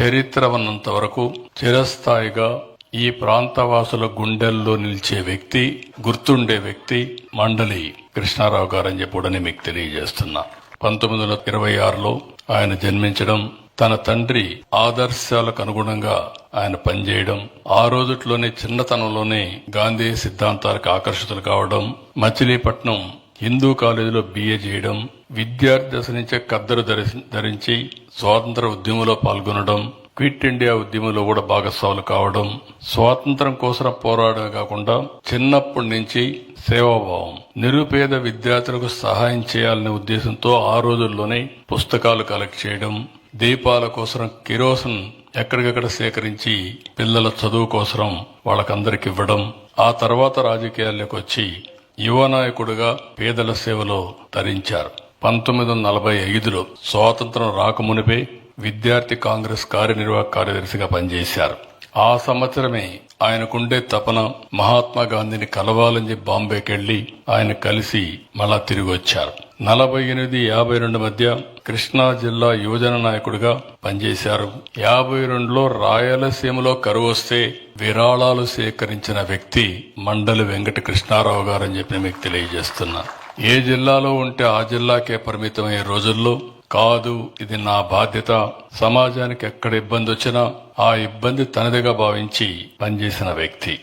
చరిత్ర ఉన్నంత వరకు చిరస్థాయిగా ఈ ప్రాంతవాసుల గుండెల్లో నిలిచే వ్యక్తి గుర్తుండే వ్యక్తి మండలి కృష్ణారావు గారని చెప్పడని మీకు తెలియజేస్తున్నా. పంతొమ్మిది వందల ఇరవై ఆరులో ఆయన జన్మించడం తన తండ్రి ఆదర్శాలకు అనుగుణంగా ఆయన పనిచేయడం ఆ రోజుట్లోనే చిన్నతనంలోనే గాంధీ సిద్ధాంతాలకు ఆకర్షితులు కావడం మచిలీపట్నం హిందూ కాలేజీలో బిఏ చేయడం విద్యార్థి దశ నుంచే కద్దరు ధరించి స్వాతంత్ర ఉద్యమంలో పాల్గొనడం క్విట్ ఇండియా ఉద్యమంలో కూడా భాగస్వాములు కావడం స్వాతంత్రం కోసం పోరాడమే కాకుండా చిన్నప్పటి నుంచి సేవాభావం నిరుపేద విద్యార్థులకు సహాయం చేయాలనే ఉద్దేశంతో ఆ రోజుల్లోనే పుస్తకాలు కలెక్ట్ చేయడం దీపాల కోసం కిరోసన్ ఎక్కడికక్కడ సేకరించి పిల్లల చదువు కోసం వాళ్ళకందరికి ఇవ్వడం ఆ తర్వాత రాజకీయాల్లోకి వచ్చి యువ నాయకుడిగా పేదల సేవలో తరించారు. పంతొమ్మిది వందల నలభై ఐదులో స్వాతంత్రం రాకమునిపే విద్యార్థి కాంగ్రెస్ కార్యనిర్వాహక కార్యదర్శిగా పనిచేశారు. ఆ సంవత్సరమే ఆయనకుండే తపన మహాత్మా గాంధీని కలవాలని చెప్పి బాంబేకి ఆయన కలిసి మళ్ళా తిరిగి వచ్చారు నలభై ఎనిమిది యాభై రెండు మధ్య కృష్ణా జిల్లా యువజన నాయకుడిగా పనిచేశారు. యాభై రెండులో రాయలసీమలో కరువు వస్తే విరాళాలు సేకరించిన వ్యక్తి మండలి వెంకట కృష్ణారావు గారని చెప్పి మీకు తెలియజేస్తున్నా. ఏ జిల్లాలో ఉంటే ఆ జిల్లాకే పరిమితమయ్యే రోజుల్లో కాదు ఇది నా బాధ్యత. సమాజానికి ఎక్కడ ఇబ్బంది వచ్చినా ఆ ఇబ్బంది తనదిగా భావించి పనిచేసిన వ్యక్తి.